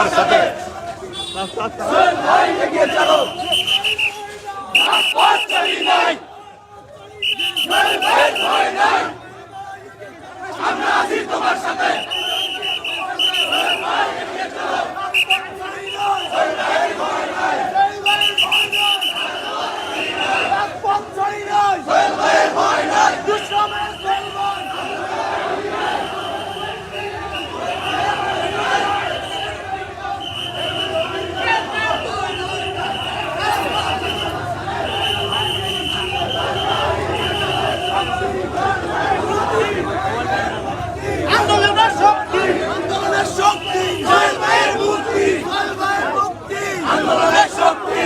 তোমার সাথে। আন্দোলনের শক্তি আন্দোলনের শক্তি জয় মায়ের মুক্তি জয় মায়ের মুক্তি আন্দোলনের শক্তি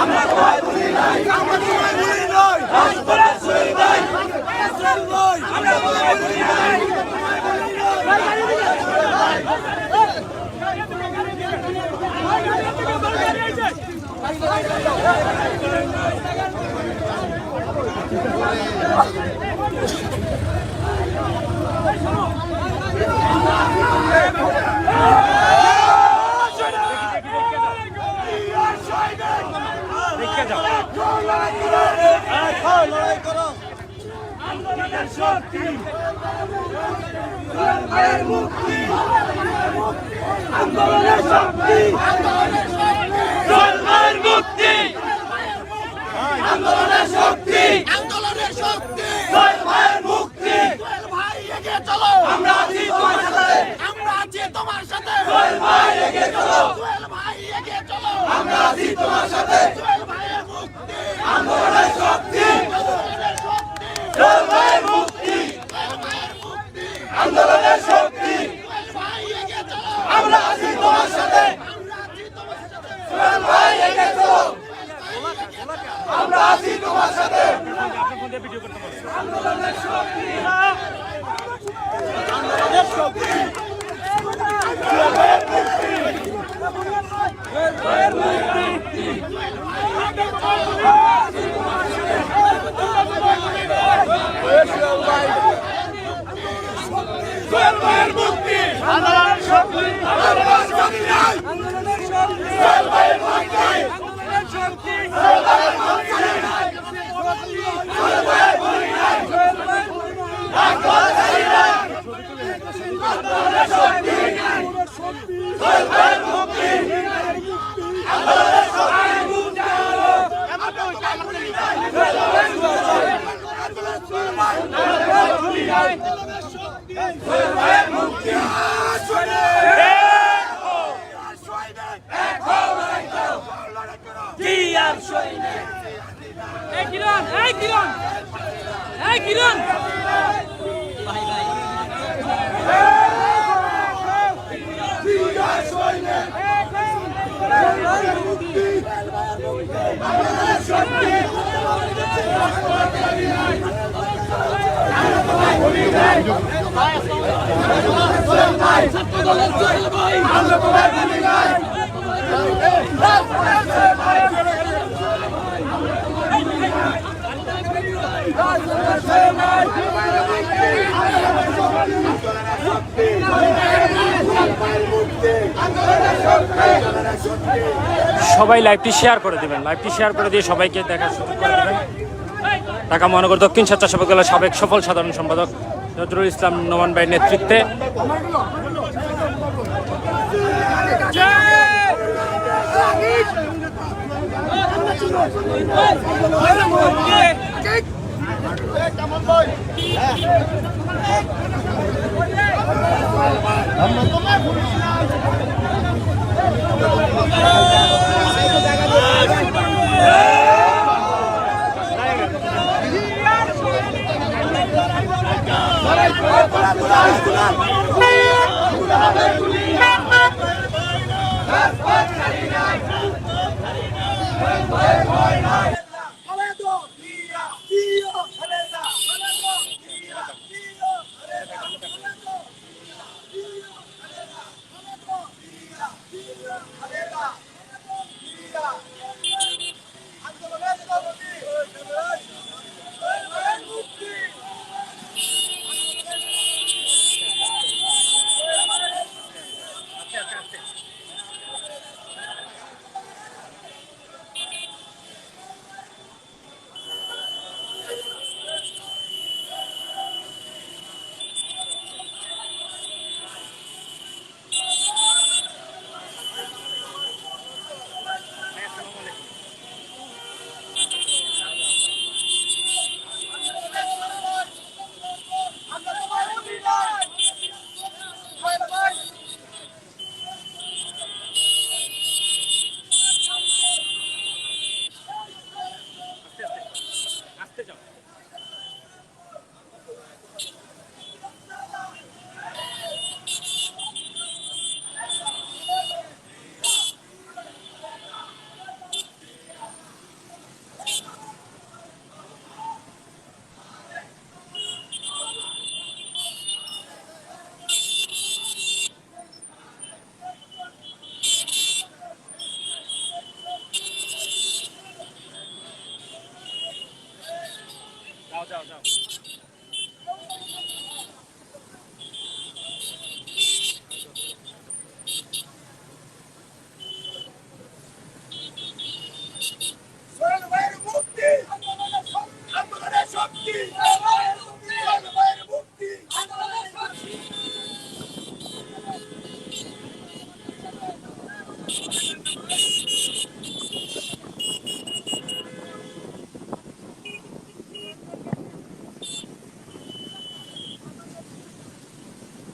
আমরা তোমায় ভুলি নাই? আমরা তোমায় ভুলি নাই? রাজপথে শুয়ে নাই? আমরা তোমায় ভুলি নাই? আন্দোলনের শক্তি মায়ের মুক্তি। আন্দোলনের শক্তি। মায়ের মুক্তি। আন্দোলনের শক্তি। আন্দোলনের শক্তি। মায়ের মুক্তি। ভাই এগিয়ে চলো। আমরা আছি তোমার সাথে। আমরা আছি তোমার সাথে। ভাই এগিয়ে চলো। ভাই এগিয়ে চলো। আমরা আছি তোমার সাথে জয় ভাইয়ের মুক্তি আন্দোলনের শক্তি জয় মায়ের মুক্তি আন্দোলনের শক্তি আমরা আছি তোমার সাথে জয় ভাই এগিয়ে চলো আমরা আছি তোমার সাথে জয় মায়ের মুক্তি আন্দোলনের শক্তি আন্দোলনের শক্তি আন্দোলনের শক্তি জয় মায়ের মুক্তি আন্দোলনের শক্তি জয় মায়ের মুক্তি জয় মায়ের মুক্তি জয় মায়ের মুক্তি আন্দোলনের শক্তি জয় মায়ের মুক্তি আন্দোলনের শক্তি জয় মায়ের মুক্তি এই কিরণ এই কিরণ এই কিরণ। সবাই লাইভটি শেয়ার করে দেবেন। লাইভটি শেয়ার করে দিয়ে সবাইকে দেখার সুযোগ করে দেবেন। ঢাকা মহানগর দক্ষিণ স্বেচ্ছাসেবক দলের সাবেক সফল সাধারণ সম্পাদক নজরুল ইসলাম নোমান ভাইয়ের নেতৃত্বে আমরা Bye, bye, bye, bye.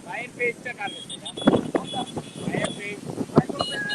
ভাইয়ের পেজটা কার কাছে? ভাইয়ের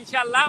ইনশাল্লাহ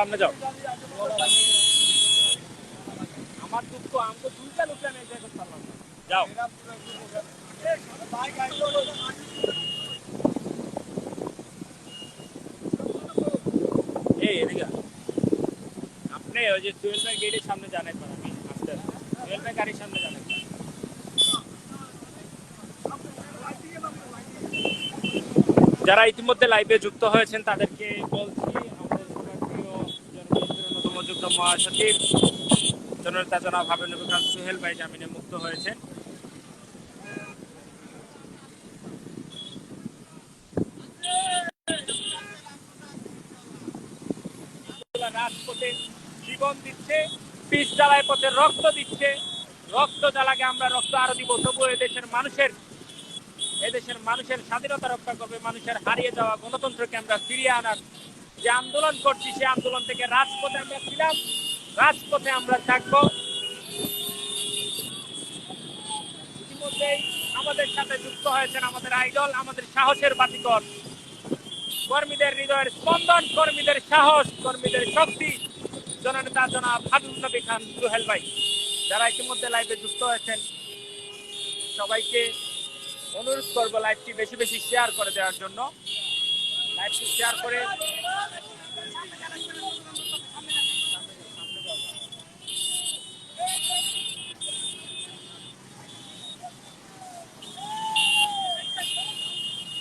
সামনে যাও। আমার দুঃখ আমাকে দুইটা লোক আমি এটা করতে যাও। এই এদিকে আপনি ওই যে টুয়েলভ গেটের সামনে জানেন আমি আস্তে টুয়েলভ গাড়ির সামনে জানেন যারা ইতিমধ্যে লাইভে যুক্ত হয়েছেন তাদেরকে অন্যতম মহাসচিব জননেতা জনাব হাবিবুল খান সুহেল ভাই জামিনে মুক্ত রাজপথে জীবন দিচ্ছে পিস জ্বালায় পথে রক্ত দিচ্ছে। রক্ত জ্বালাকে আমরা রক্ত আরও দিব তবু দেশের মানুষের এদেশের মানুষের স্বাধীনতা রক্ষা করবে, মানুষের হারিয়ে যাওয়া গণতন্ত্রকে আমরা ফিরিয়ে আনার যে আন্দোলন করছি সেই আন্দোলন থেকে রাজপথে আমরা ছিলাম, রাজপথে আমরা থাকব। আমাদের সাথে যুক্ত হয়েছেন আমাদের আইডল, আমাদের সাহসের বাতিকর। কর্মীদের হৃদয়ের স্পন্দন, কর্মীদের সাহস, কর্মীদের শক্তি। জননেতা জনাব হাবিব নবী খান, সুহেল ভাই, যারা ইতিমধ্যে লাইভে যুক্ত হয়েছেন, সবাইকে অনুরোধ করব লাইভটি বেশি বেশি শেয়ার করে দেওয়ার জন্য। লাইভটি শেয়ার করে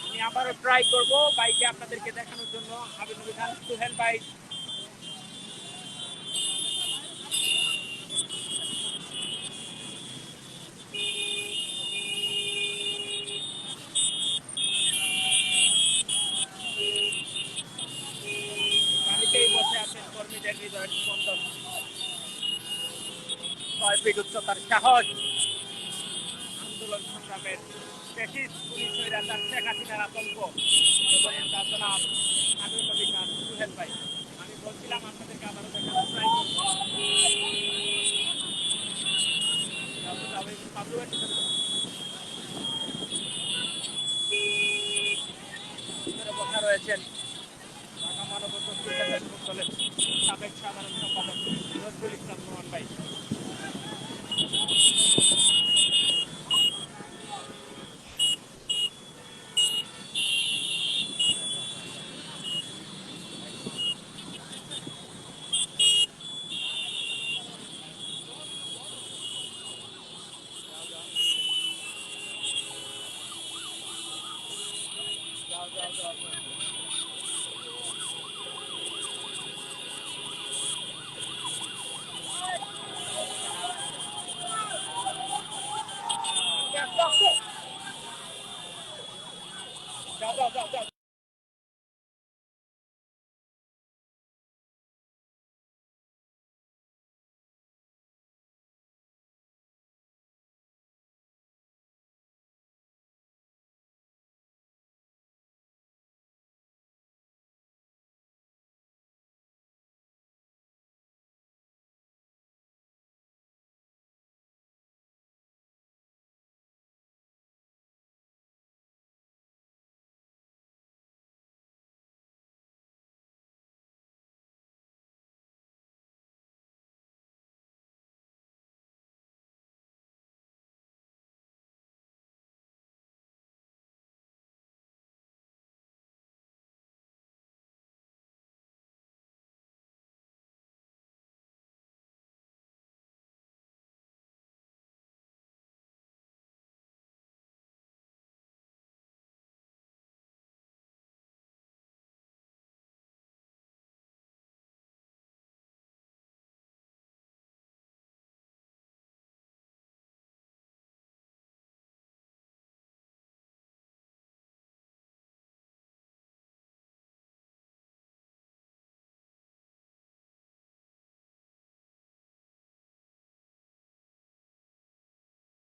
আমি আবারও ট্রাই করব বাইকে আপনাদেরকে দেখানোর জন্য। হাবিবুল খান সুহেল ভাই ছয় সাহস। আন্দোলন সংগ্রামের ফ্যাসিস্ট পুলিশ স্বৈরাচার শেখ হাসিনার আতঙ্ক। আমি বলছিলাম আপনাদেরকে আবারও দেখানোর রয়েছেন।